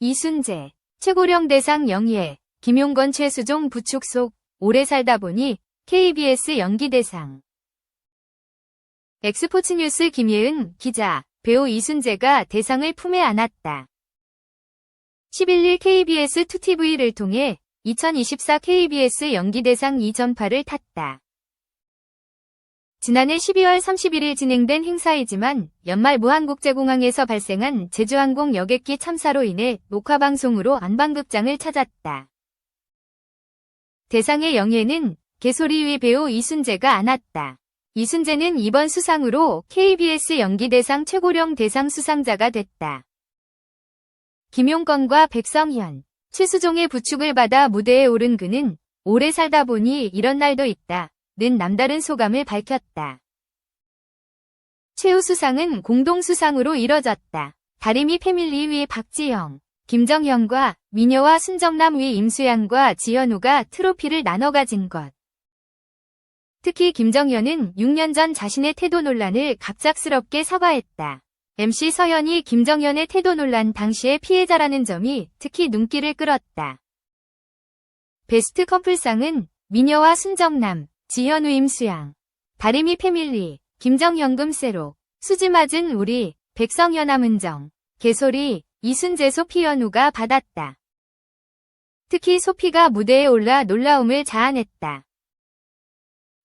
이순재, 최고령 대상 영예, 김용건 최수종 부축 속 오래 살다 보니 KBS 연기대상. 엑스포츠뉴스 김예은 기자, 배우 이순재가 대상을 품에 안았다. 11일 KBS 2TV를 통해 2024 KBS 연기대상 2전파를 탔다. 지난해 12월 31일 진행된 행사이지만 연말 무한국제공항에서 발생한 제주항공 여객기 참사로 인해 녹화방송으로 안방극장을 찾았다. 대상의 영예는 개소리위 배우 이순재가 안았다. 이순재는 이번 수상으로 KBS 연기대상 최고령 대상 수상자가 됐다. 김용건과 백성현, 최수종의 부축을 받아 무대에 오른 그는 오래 살다 보니 이런 날도 있다. 는 남다른 소감을 밝혔다. 최우 수상은 공동 수상으로 이뤄졌다. 다리미 패밀리 위 박지영, 김정현과 미녀와 순정남 위 임수양과 지현우가 트로피를 나눠 가진 것. 특히 김정현은 6년 전 자신의 태도 논란을 갑작스럽게 사과했다. MC 서현이 김정현의 태도 논란 당시의 피해자라는 점이 특히 눈길을 끌었다. 베스트 커플상은 미녀와 순정남, 지현우 임 수양, 다리미 패밀리, 김정현 금 세로, 수지 맞은 우리, 백성현 함은정, 개소리, 이순재 소피현우가 받았다. 특히 소피가 무대에 올라 놀라움을 자아냈다.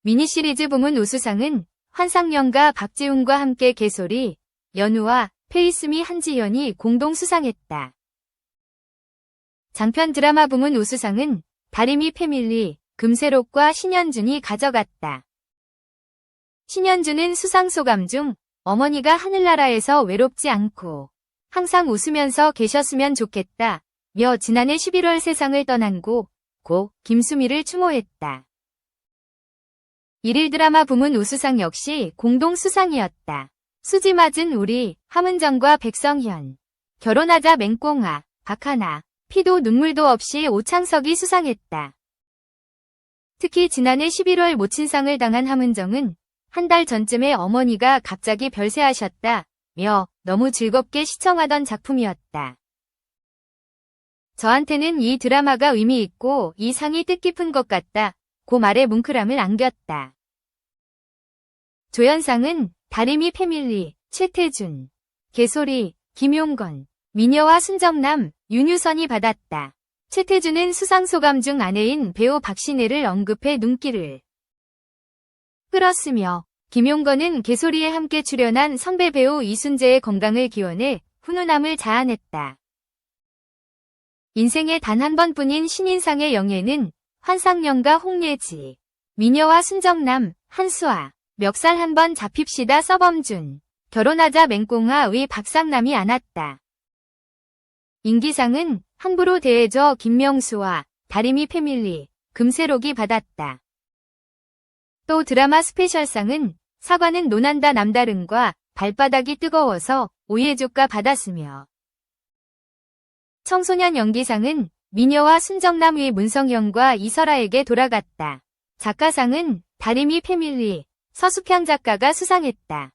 미니시리즈 부문 우수상은 환상연과 박지훈과 함께 개소리, 연우와 페이스미 한지연이 공동 수상했다. 장편 드라마 부문 우수상은 다리미 패밀리, 금세록과 신현준이 가져갔다. 신현준은 수상 소감 중 어머니가 하늘나라에서 외롭지 않고 항상 웃으면서 계셨으면 좋겠다. 며 지난해 11월 세상을 떠난 고, 고 김수미를 추모했다. 일일 드라마 부문 우수상 역시 공동 수상이었다. 수지 맞은 우리, 함은정과 백성현. 결혼하자 맹꽁아, 박하나, 피도 눈물도 없이 오창석이 수상했다. 특히 지난해 11월 모친상을 당한 함은정은 한 달 전쯤에 어머니가 갑자기 별세하셨다. 며 너무 즐겁게 시청하던 작품이었다. 저한테는 이 드라마가 의미 있고 이 상이 뜻깊은 것 같다. 고 말에 뭉클함을 안겼다. 조연상은 다리미 패밀리, 최태준, 개소리, 김용건, 미녀와 순정남, 윤유선이 받았다. 최태준은 수상소감 중 아내인 배우 박신혜를 언급해 눈길을 끌었으며 김용건은 개소리에 함께 출연한 선배 배우 이순재의 건강을 기원해 훈훈함을 자아냈다. 인생에 단한 번뿐인 신인상의 영예는 환상연가 홍예지, 미녀와 순정남, 한수아, 멱살 한 번 잡힙시다 서범준, 결혼하자 맹꽁아 의 박상남이 안았다. 인기상은 함부로 대해줘 김명수와 다리미 패밀리, 금세록이 받았다. 또 드라마 스페셜상은 사과는 노난다 남다른과 발바닥이 뜨거워서 오예조가 받았으며 청소년 연기상은 미녀와 순정남 위 문성현과 이설아에게 돌아갔다. 작가상은 다리미 패밀리, 서수평 작가가 수상했다.